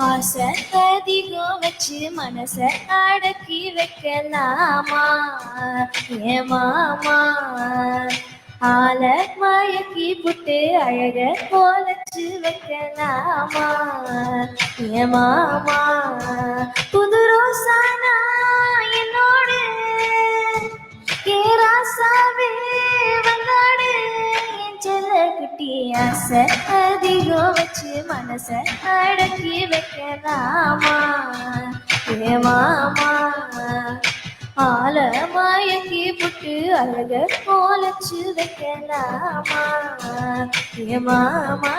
ஆசை அதிகம் வச்சு மனச அடக்கி வைக்கலாமா? ஏ மாமா? ஆல மயக்கி புட்டு அழக போலச்சு வைக்கலாமா? ஏ மாமா? புது ரோசானா ஆசை அதிகம் வச்சு மனச அடக்கி வைக்கலாமா? ஏ மாமா ஆல மயக்கி புட்டு அழக போலச்சு வைக்கலாமா? ஏ மாமா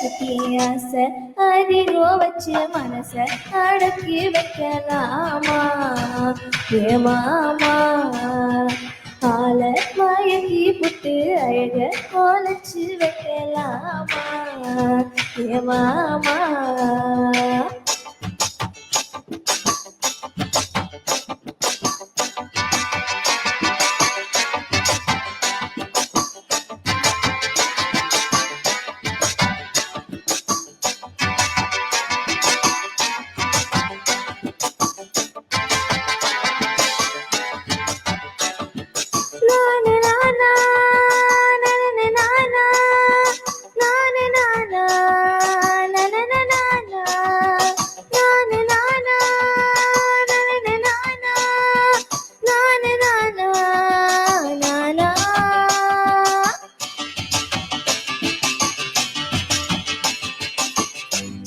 செல்ல ஆசை அதிகம் வச்சு மனச அடக்கி வைக்கலாமா? ஏமாமா ஆல மயக்கி புட்டு அழக கோலச்சு வைக்கலாமா? ஏமாமா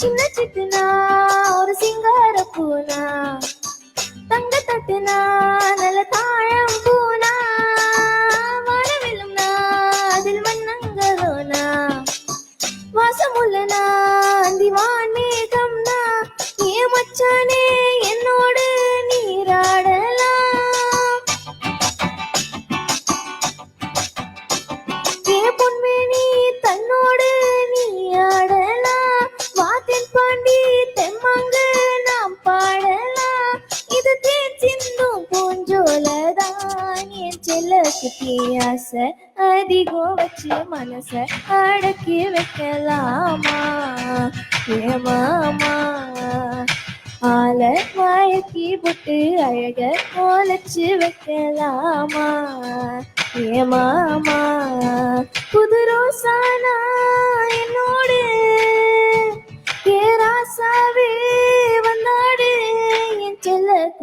சின்ன சிட்டுனா ஒரு சிங்கார பூனா தங்க தட்டுனா என் செல்ல ஆசை அதிகம் வச்சு மனச அடக்கி வைக்கலாமா? ஏமாமா ஆல மயக்கி புட்டு அழக கோலச்சு வைக்கலாமா? ஏமாமா புது ரோசானா